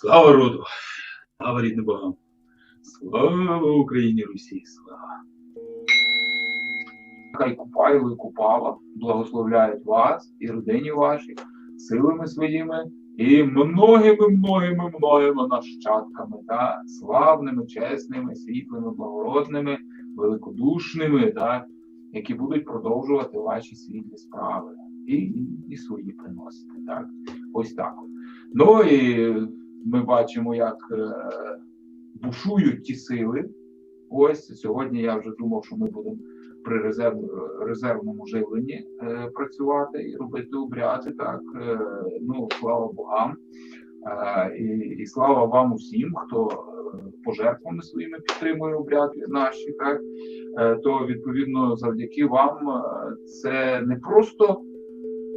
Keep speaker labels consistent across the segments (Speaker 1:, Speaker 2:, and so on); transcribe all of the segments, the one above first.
Speaker 1: Слава роду! Слава рідним богам! Слава Україні Русі! Слава!
Speaker 2: Хай Купайло і Купава благословляють вас і родині вашій силами своїми і многими, многими, многими нащадками та славними, чесними, світлими, благородними, великодушними, та, які будуть продовжувати ваші світлі справи і, і, і свої приносити. Так? Ось так. Ну і ми бачимо, як е, бушують ті сили. Ось сьогодні я вже думав, що ми будемо при резерв, резервному живленні е, працювати і робити обряди. Так е, ну слава богам. Е, і, і слава вам усім, хто е, пожертвами своїми підтримує обряди наші, так е, то відповідно завдяки вам е, це не просто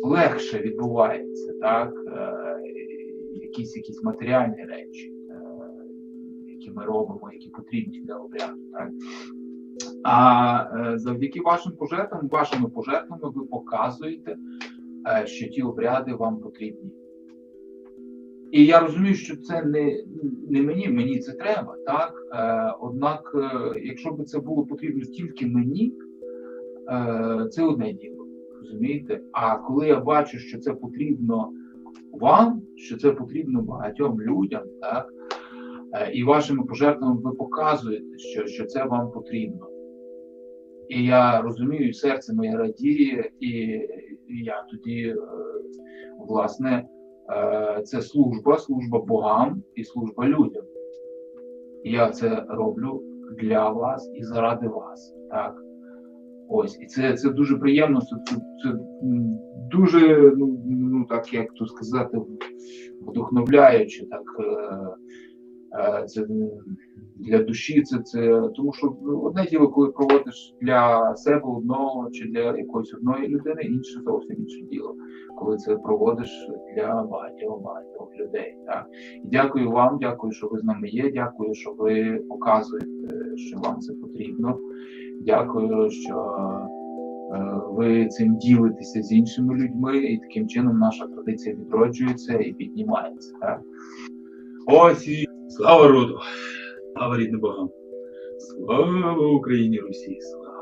Speaker 2: легше відбувається, так е, якісь якісь матеріальні речі, е, які ми робимо, які потрібні для обряду, так. А е, завдяки вашим пожертвам, вашими пожертвами ви показуєте, е, що ті обряди вам потрібні. І я розумію, що це не, не мені, мені це треба, так? Однак, якщо б це було потрібно тільки мені, це одне діло. Розумієте? А коли я бачу, що це потрібно вам, що це потрібно багатьом людям, так? Е, і вашими пожертвами ви показуєте, що, що це вам потрібно. І я розумію, серце моє радіє, і, я тоді, е, власне, е, це служба, служба богам і служба людям. Я це роблю для вас і заради вас. Так? Ось, і це, це дуже приємно, це, це, дуже, ну, ну так як то сказати, вдохновляюче, так. Е, е, це для душі, це, це тому що ну, одне діло, коли проводиш для себе одного чи для якоїсь одної людини, інше зовсім інше діло, коли це проводиш для багатьох багатьох людей. Так? І дякую вам, дякую, що ви з нами є. Дякую, що ви показуєте, що вам це потрібно. Дякую, що ви цим ділитеся з іншими людьми, і таким чином наша традиція відроджується і піднімається.
Speaker 1: Ось і слава роду! Слава рідним богам! Слава Україні Русі! Слава!